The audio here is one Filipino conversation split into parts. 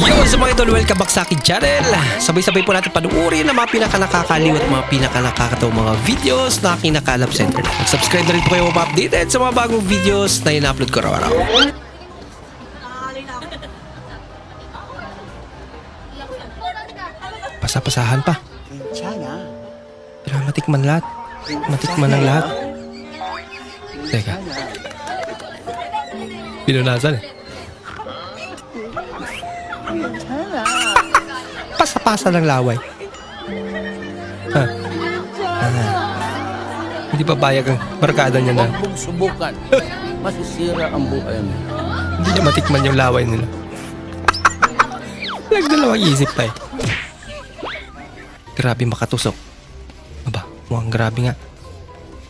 Yo, sa mga idol, welcome back sa akin channel. Sabay-sabay po natin panuorin ang mga pinaka-nakakaliw at mga pinaka-nakakatawang mga videos na aking nakalap center. Mag-subscribe na rin po kayo updated sa mga bagong videos na ina-upload ko araw-araw. Pasapasahan pa. Pero matikman lahat. Matikman ang lahat. Teka. Pinunasan eh. Pasa-pasa ng laway. Ha? Ah. Hindi pa bayag ang barkada niya na Huwag mong subukan. Masisira ang buhay mo. hindi niya matikman yung laway nila. Nagdalawang isip pa eh. Grabe makatusok. Aba, mukhang grabe nga.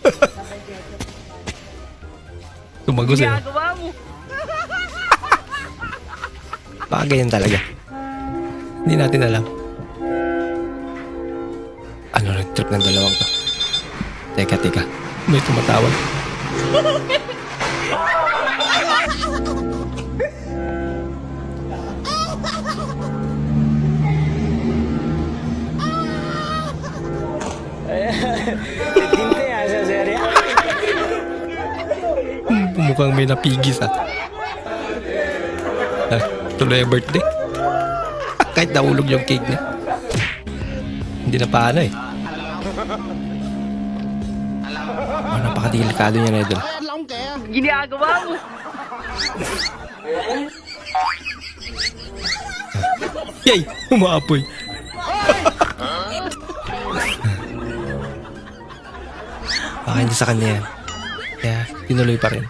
Tumagos eh. Baka ganyan talaga. Hindi natin alam. Ano rin trip ng dalawang to? Teka, teka. May tumatawag. Hmm, Mukhang may napigis ah. ah tuloy birthday. Kahit nahulog yung cake niya. Hindi na paano eh. Oh, napakadelikado niya na idol. Ginagawa mo. Yay! Umaapoy. Baka hindi sa kanya yan. Kaya tinuloy pa rin.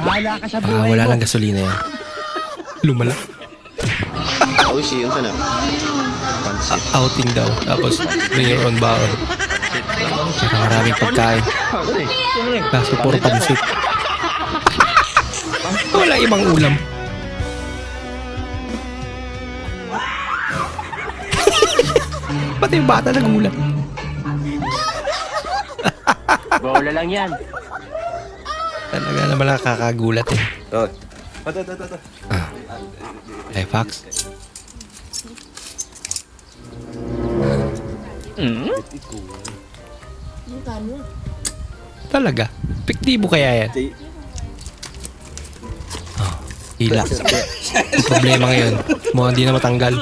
Bahala ka sa Ah, wala lang gasolina yan. Lumala. Oishi, yun sana. Pansit. Outing daw. Tapos bring your own baon. Saka maraming pagkain. Kaso puro pansit. Wala ibang ulam. Pati yung bata nagulat. Bola lang yan. Talaga naman nakakagulat eh. Oh. Ito, ito, ito, ito. Ah. Eh, Fox. Talaga? Epektibo kaya yan? Oh, hila. Ang problema ngayon, mukhang di na matanggal.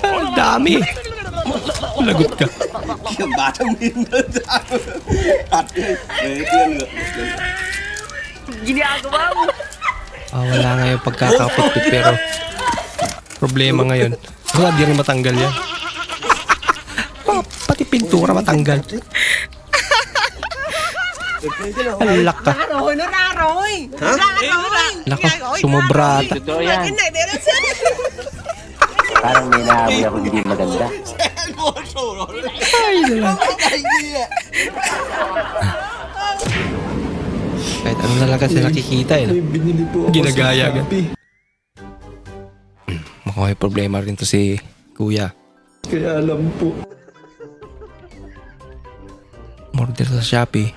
Ah, dami. Lagot ka. Yung batang mindan sa At yun. Eh, ito yan. Ginagawa mo. Ah, wala nga yung pagkakapit pero problema ngayon. Wala di rin matanggal yan. Pa- pati pintura matanggal. Alak ka. Raroy na raroy. Ha? Raroy. Laka, sumobra ata. Totoo yan. Parang may naamoy ako hindi maganda. Ay, nalang. Kahit ano na lang kasi nakikita eh. Binili po Ginagaya agad. Mukhang may problema rin to si Kuya. Kaya alam po. Order sa Shopee.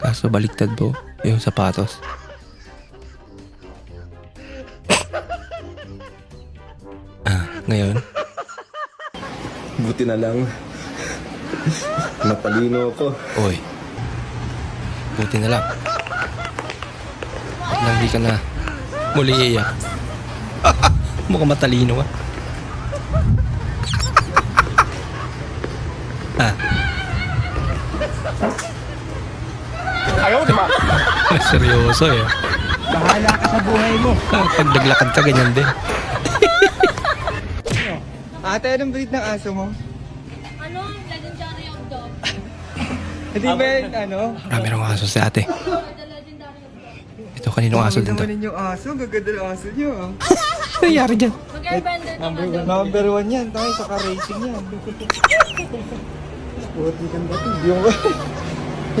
Kaso baliktad po yung sapatos. ah, ngayon, Buti na lang. Napalino ko. oy. Buti na lang. Nang di ka na muli iiyak. Mukhang matalino ka. ah. Ayaw, di ba? Seryoso eh. Bahala ka sa buhay mo. Ah, Pag naglakad ka, ganyan din. Ate, anong breed ng aso mo? Ano? Legendary of dog. Hindi ba yun, ano? Marami nang aso si ate. The legendary of dog. Ito kaninong aso din to. naman yung aso. Gaganda ng aso niyo. ah. Nangyari dyan. Mag-airbender Number naman. one. Number one yan. Tayo sa ka-racing yan. Puti kang dati. Yung...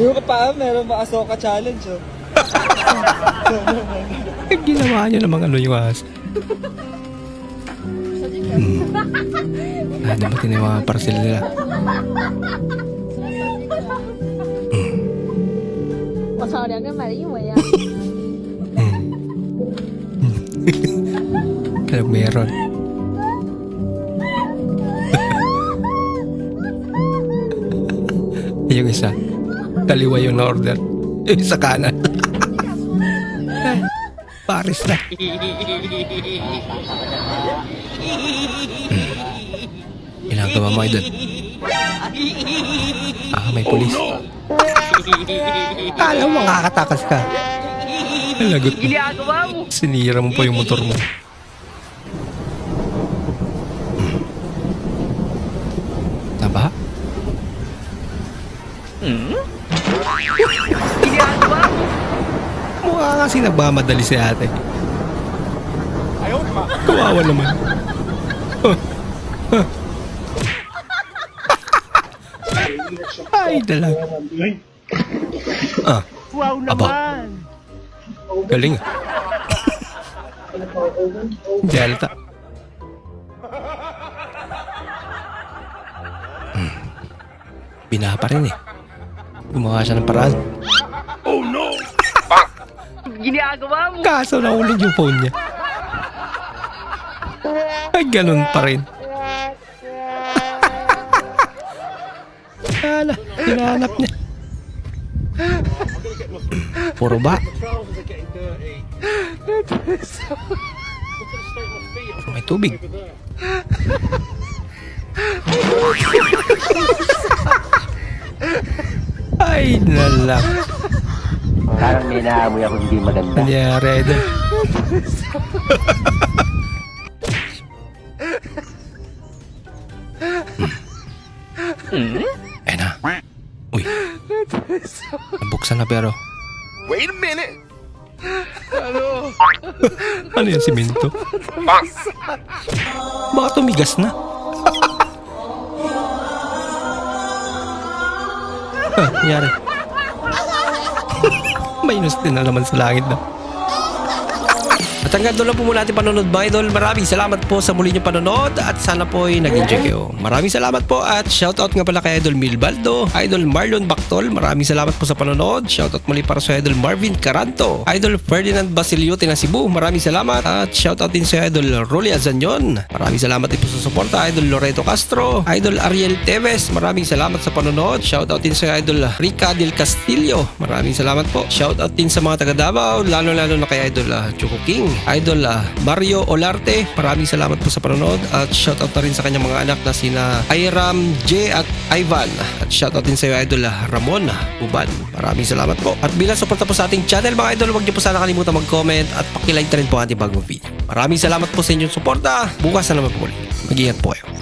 Yung pa, meron ba Asoka challenge, oh. Ginawa niyo namang ano yung aso. dumating na yung mga parcel nila. Hmm. 我操，两个人买的一模一样。 Anong meron? yung isa, kaliwa yung na-order. Yung isa kanan. Paris na. Hmm. Ginagawa mo idol. Ah, may pulis. Kala mo makakatakas ka. Lagot mo. Sinira mo pa yung motor mo. Taba? Ginagawa mo. Mukha kasi nagmamadali si ate. Kawawa naman. Ay, dalag. Ah, Wow Aba. naman. galing ah. Hindi halata. Hmm. Binaha pa rin eh. Gumawa siya ng paraan. Ginagawa mo. Kaso nahulog yung phone niya. Ay, ganun pa rin. Hala, hinahanap niya. Puro ba? May tubig. Ay, nala. Parang may naamoy ako hindi maganda. Nangyari doon. Eh na. Uy. Nabuksan na pero. Wait a minute. Ano? ano yan, simento? Baka tumigas na. ah, nangyari. Minus din na naman sa langit na. At hanggang doon lang po muna ating panonood mga idol. Maraming salamat po sa muli niyong panonood at sana po ay nag-enjoy kayo. Maraming salamat po at shoutout nga pala kay Idol Milbaldo, Idol Marlon Bactol. Maraming salamat po sa panonood. Shoutout muli para sa Idol Marvin Caranto, Idol Ferdinand Basiliote ng Cebu. Maraming salamat at shoutout din sa Idol Rolly Azanyon. Maraming salamat din po sa suporta Idol Loreto Castro, Idol Ariel Teves. Maraming salamat sa panonood. Shoutout din sa Idol Rica Del Castillo. Maraming salamat po. Shoutout din sa mga taga Davao, lalo-lalo na kay Idol uh, Choco King, Idol ah, Mario Olarte. Maraming salamat po sa panonood at shoutout na rin sa kanyang mga anak na sina Iram J at Ivan. At shoutout din sa iyo Idol ah, Ramon Uban. Maraming salamat po. At bilang suporta po sa ating channel mga idol, huwag niyo po sana kalimutan mag-comment at pakilike na rin po ang ating bagong video. Maraming salamat po sa inyong suporta. Bukas na naman po ulit. Mag-ingat po kayo.